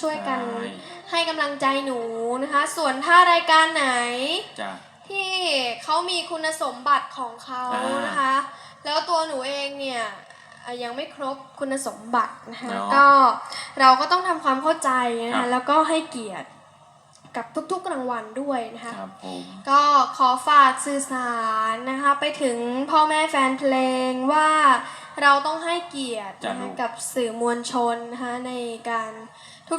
ช่วยกันใช่ ให้กำลังใจหนูนะคะ ส่วนถ้ารายการไหน จ้ะ ที่เขามีคุณสมบัติของเขาอ่านนะคะ แล้วตัวหนูเองเนี่ยอะยังไม่ครบคุณสมบัตินะคะเนาะก็เราก็ต้องทำความเข้าใจนะครัคะบ แล้วก็ให้เกียรติกับทุกๆรางวัลด้วยนะคะ ครับผมก็ขอฝากสื่อสารนะคะไปถึงพ่อแม่แฟนเพลงว่าเราต้องให้เกียรตินะคะกับสื่อมวลชนนะคะในการ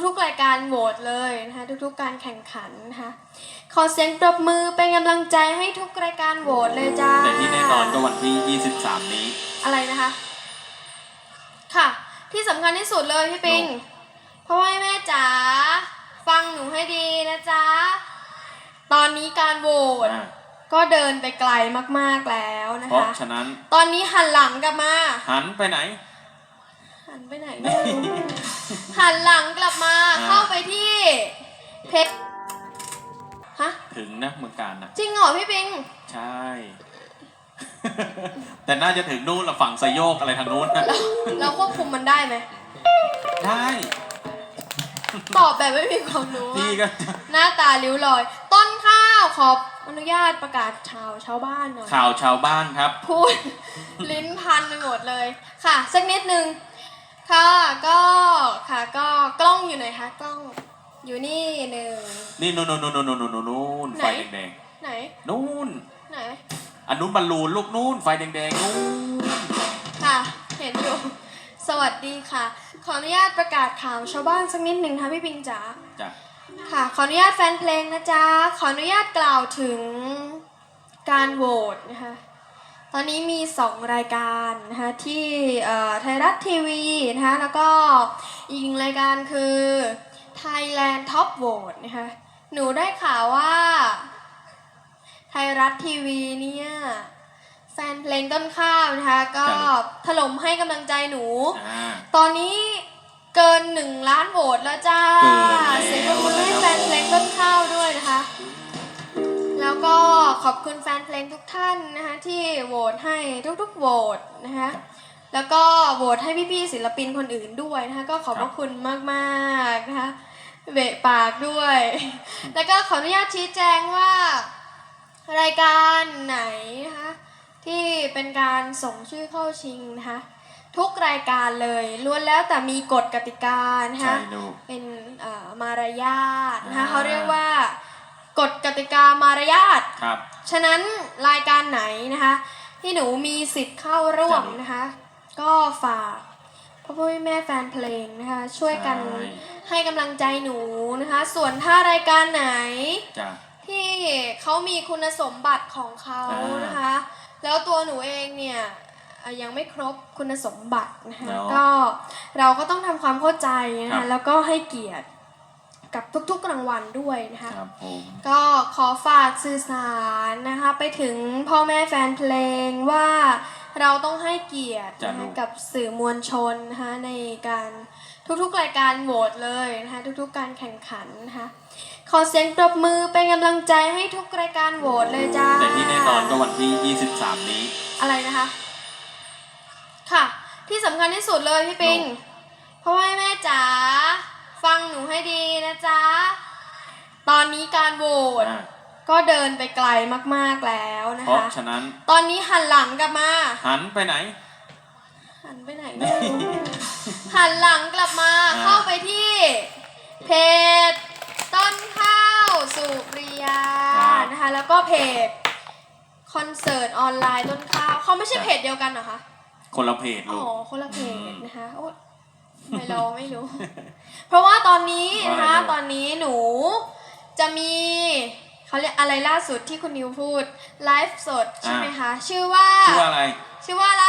ทุกๆ รายการโหวตเลยนะคะทุกๆ การแข่งขันนะคะขอเสียงปรบมือเป็นกำลังใจให้ทุกรายการโหวตเลยจ้าแต่ที่แน่นอนก็วันที่ 23 นี้ อะไรนะคะ ค่ะ ที่สำคัญที่สุดเลยพี่ปิงโน่เพราะว่าแม่จ๋าฟังหนูให้ดีนะจ๊ะ ตอนนี้การโหวตอ่าก็เดินไปไกลมากๆแล้วนะเพราะคะ ฉะนั้นตอนนี้หันหลังกลับมา หันไปไหน หันไปไหนไม่รู้หันหลังกลับมาอ่าเข้าไปที่เพจฮะถึงนะเมืองการนะจริงเหรอพี่ปิง ใช่ แต่น่าจะถึงนู่นละฝั่งสยโยกอะไรทางนู้นนะเราควบคุมมันได้ไหมได้ ตอบแบบไม่มีความรู้พี่อะก็ หน้าตาริ้วรอย ต้นข้าวขออนุญาตประกาศชาวชาวบ้านหน่อย ข่าวชาวบ้านครับ พูด ลิ้นพันไปหมดเลยค่ะ สักนิดนึง ค่ะก็ค่ะก็กล้องอยู่ไหนคะกล้องอยู่นี่หนึ่ง นี่นู่นนู่นนู่นนู่นนู่นนู่นนู่นไหน ไฟแดงไหนๆนู่นไหนอันนู้นบอลลูนลูกนู่นไฟแดงๆนู่นค่ะ เห็นอยู่ สวัสดีค่ะ ขออนุญาตประกาศข่าวชาวบ้านสักนิดหนึ่งค่ะพี่ปิงจ๋า จ้ะค่ะขออนุญาตแฟนเพลงนะจ๊ะ ขออนุญาตกล่าวถึงการโหวตนะคะ ตอนนี้มี 2 รายการนะคะที่เอ่อไทยรัฐทีวีนะคะแล้วก็อีกหนึ่งรายการคือ Thailand Top Vote นะคะหนูได้ข่าวว่า ไทยรัฐทีวีเนี่ยแฟนเพลงต้นข้าวนะคะก็ถล่มให้กำลังใจหนูอ่าตอนนี้เกิน1ล้านโหวตแล้วจ้าเกินแล้วเสียงปรบมือให้นะครับแฟนเพลงต้นข้าวด้วยนะคะแล้วก็ ขอบคุณแฟนเพลงทุกท่านนะคะที่โหวตให้ทุกๆโหวตนะคะแล้วก็โหวตให้พี่ๆศิลปินคนอื่นด้วยนะคะก็ขอบพครัระบคุณมากๆนะคะเบะปากด้วย แล้วก็ขออนุญาตชี้แจงว่า รายการไหนนะคะที่เป็นการส่งชื่อเข้าชิงนะคะทุกรายการเลยล้วนแล้วแต่มีกฎกติกานะใช่คะลูกเป็นเอ่อมารยาทนะคะอ่าเขาเรียกว่า กฎกติกามารยาท ครับ ฉะนั้นรายการไหนนะคะ ที่หนูมีสิทธิ์เข้าร่วมจ้ะนะคะ ก็ฝากพ่อพ่อแม่แฟนเพลงนะคะ ช่วยกันใช่ให้กำลังใจหนูนะคะ ส่วนถ้ารายการไหนจ้ะที่เขามีคุณสมบัติของเขาอ่านนะคะ แล้วตัวหนูเองเนี่ยอะยังไม่ครบคุณสมบัตินะคะเนาะก็เราก็ต้องทำความเข้าใจนะครัคะบแล้วก็ให้เกียรติ กับทุกๆรางวัลด้วยนะคะครับผมก็ขอฝากสื่อสารนะคะไปถึงพ่อแม่แฟนเพลงว่าเราต้องให้เกียรตินะคะกับสื่อมวลชนนะคะในการทุกๆรายการโหวตเลยนะคะทุกๆการแข่งขันนะคะขอเสียงปรบมือเป็นกำลังใจให้ทุกรายการโหวตเลยจ้าแต่ที่แน่นอนก็วันที่ 23 นี้ อะไรนะคะ ค่ะ ที่สำคัญที่สุดเลยพี่ปิงโน่เพราะว่าแม่จ๋า นนี้การโหวตอ่าก็เดินไปไกลมากๆแล้วนะเพราะคะ ฉะนั้นตอนนี้หันหลังกลับมา หันไปไหน หันไปไหนไม่รู้ หันหลังกลับมาอ่า เข้าไปที่ เพจต้นข้าวสุริยาครับนะคะ แล้วก็เพจคอนเสิร์ตออนไลน์ต้นข้าวเขาไม่ใช่เพจเดียวกันเหรอคะ คนละเพจอ๋ลูอกคนละเพจอืมนะคะโอ๊ยไม่เราไม่รู้ เพราะว่าตอนนี้นะคะ ว่าอะไรลูกตอนนี้หนู จะมีเขาเรียกอะไรล่าสุดที่คุณนิวพูดไลฟ์สดใช่ไหมคะ ชื่อว่า ชื่อว่าอะไร ชื่อว่าอะไร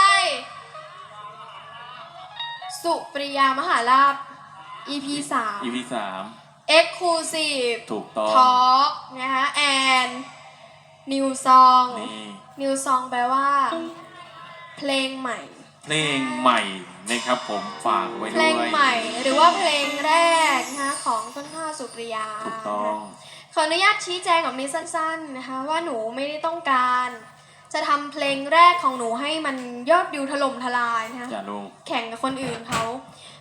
สุปริยามหาลาภ EP 3 EP Exclusive 3ถูกต้อง Talk นะคะ and New Song นี่ New Song แปลว่า เพลงใหม่ เพลงใหม่นะครับผมฝากไว้เพด้ลวยงใหม่หรือว่าเพลงแรกนะคะของต้นข้าวสุปริยา ถูกต้อง ขออนุญาตชี้แจงแบบนี้สั้นๆนะคะว่าหนูไม่ได้ต้องการ จะทำเพลงแรกของหนูให้มันยอดวิวถล่มทลายนะคะจ้ะลูกแข่งกับคนอื่นเขา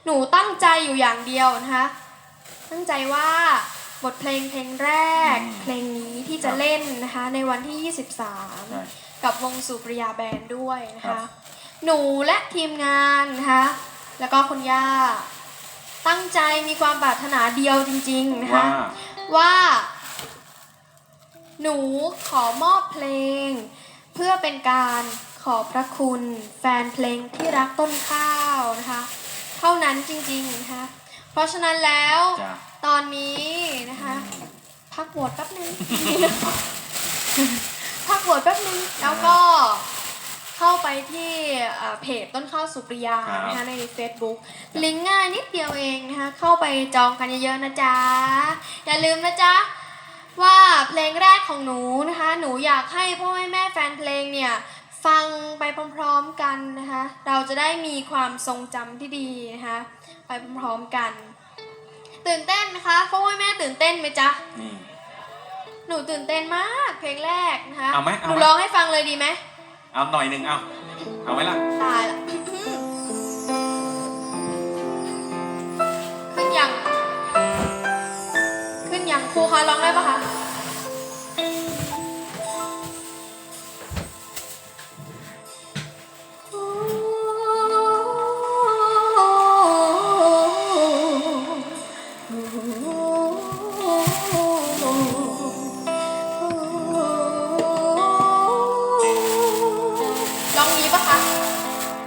หนูตั้งใจอยู่อย่างเดียวนะคะตั้งใจว่าบทเพลงเพลงแรกอืมเพลงนี้ที่จะเล่นนะคะในวันที่ใช่23กับวงสุปริยาแบนด์ด้วยนะครัคะ บ หนูและทีมงานนะคะแล้วก็คุณย่า ตั้งใจมีความปรารถนาเดียวจริงๆนะคะว่า ว่า หนูขอมอบเพลง เพื่อเป็นการขอบพระคุณแฟนเพลงที่รักต้นข้าวนะคะ เท่านั้นจริงๆนะคะเพราะฉะนั้นแล้วจ้ะ ตอนนี้นะคะ พักโหวตแป๊บนึง พักโหวตแป๊บนึงแล้วก็ เข้าไปที่เอ่อเพจต้นข้าวสุปริยาครับนะคะใน Facebook ลิงก์ง่ายนิดเดียวเองนะคะเข้าไปจองกันเยอะๆนะจ๊ะ อย่าลืมนะจ๊ะว่าเพลงแรกของหนูนะคะ หนูอยากให้พ่อแม่แม่แฟนเพลงเนี่ยฟังไปพร้อมๆกันนะคะ เราจะได้มีความทรงจำที่ดีนะคะไปพร้อมๆกัน ตื่นเต้นนะคะพ่อแม่แม่ตื่นเต้นไหมจ๊ะนี่หนูตื่นเต้นมากเพลงแรกนะคะเอาไหมหเอานูไหมร้องให้ฟังเลยดีไหม เอาหน่อยหนึ่งเอา เอาไว้ละ ตายละขึ้นยัง ขึ้นยังครูคะร้องได้ปะคะ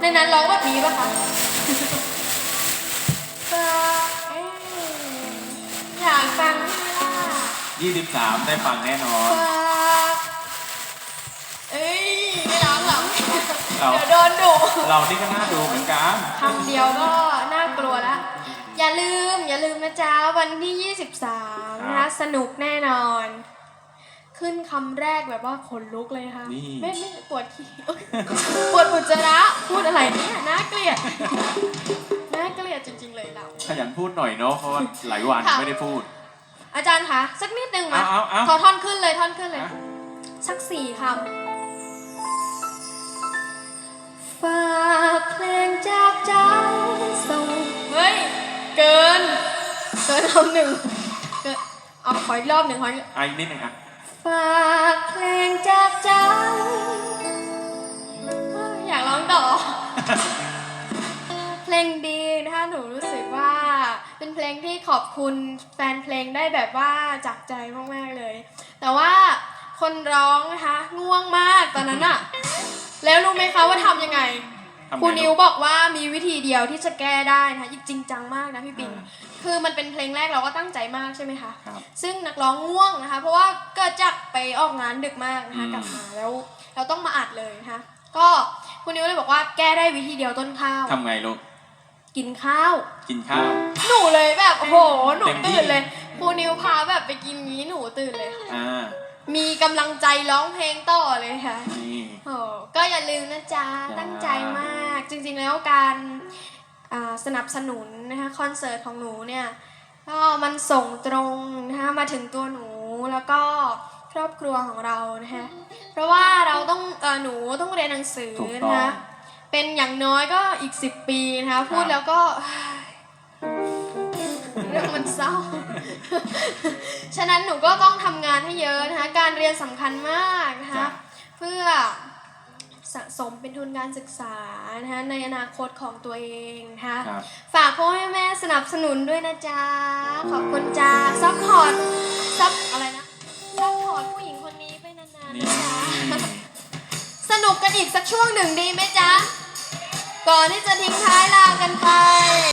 ในนั้นร้องแบบนี้ปะคะเอ่อเอ๊ะอยากฟังค่ะ23 ได้ฟังแน่นอนฝากเอ้ยไม่ร้องหรอกเอาเดี๋ยวโดนดุเรานี่ก็น่าดูเหมือนกัน คำเดียวก็น่ากลัวแล้วอย่าลืมอย่าลืมนะจ๊ะวันที่ 23 นะคะสนุกแน่นอน ขึ้นคำแรกแบบว่าขนลุกเลยค่ะ นี่ ไม่ไม่ปวดขี้เอ้ยปวดอุจจาระพูดอะไรเนี่ยน่าเกลียดน่าเกลียดจริง ๆ เลยเรา ขยันพูดหน่อยเนาะเพราะว่าหลายวันค่ะ ไม่ได้พูด อาจารย์คะสักนิดนึงมาเอาเอาเอา ขอท่อนขึ้นเลยท่อนขึ้นเลยนะสักสี่คำ ฝากเพลงจากใจส่ง เฮ้ย เกิน เกินคำหนึ่งเกินเอาขออีกรอบหนึ่งขออีกไอ้นิดหนึ่งอะ ฝากเพลงจากใจเฮ้ยอยากร้องต่อ เพลงดีนะคะหนูรู้สึกว่าเป็นเพลงที่ขอบคุณแฟนเพลงได้แบบว่าจากใจมากๆเลย แต่ว่าคนร้องนะคะง่วงมากตอนนั้นอะแล้วรู้ไหมคะว่าทำยังไง ทำไงครูนิวลูกบอกว่ามีวิธีเดียวที่จะแก้ได้นะคะจริงจังมากนะพี่ปิ่นอ่า คือมันเป็นเพลงแรกเราก็ตั้งใจมากใช่ไหมคะ ครับ ซึ่งนักร้องง่วงนะคะ เพราะว่าเกิดจากไปออกงานดึกมากนะคะอืม กลับมาแล้วเราต้องมาอัดเลยนะคะ ก็คุณนิวเลยบอกว่าแก้ได้วิธีเดียวต้นข้าว ทำไงลูก กินข้าว กินข้าว หนูเลยแบบโอ้โหหนูเต็มที่ ตื่นเลยครูนิวพาแบบไปกินงี้หนูตื่นเลยค่ะอ่า มีกำลังใจร้องเพลงต่อเลยค่ะนี่ โอ้ก็อย่าลืมนะจ๊ะจ้าตั้งใจมาก จริงๆแล้วการอ่าสนับสนุนนะคะคอนเสิร์ตของหนูเนี่ยก็มันส่งตรงนะคะมาถึงตัวหนูแล้วก็ครอบครัวของเรานะคะเพราะว่าเราต้องเออหนูต้องเรียนหนังสือถูกต้นะองคะเป็นอย่างน้อยก็อีก 10 ปีนะคะพูดแล้วก็เรื่องมันเศร้า ฉะนั้นหนูก็ต้องทำงานให้เยอะนะคะการเรียนสำคัญมากนะคะจ้ะเพื่อ สะสมเป็นทุนการศึกษานะคะในอนาคตของตัวเองนะคะครับ ฝากพ่อแม่แม่สนับสนุนด้วยนะจ๊ะ ขอบคุณจ้าซัพพอร์ตซับอะไรนะซัพพอร์ตผู้หญิงคนนี้ไปนานๆนี่นะจ๊ะ สนุกกันอีกสักช่วงหนึ่งดีไหมจ๊ะ ก่อนที่จะทิ้งท้ายลากันไป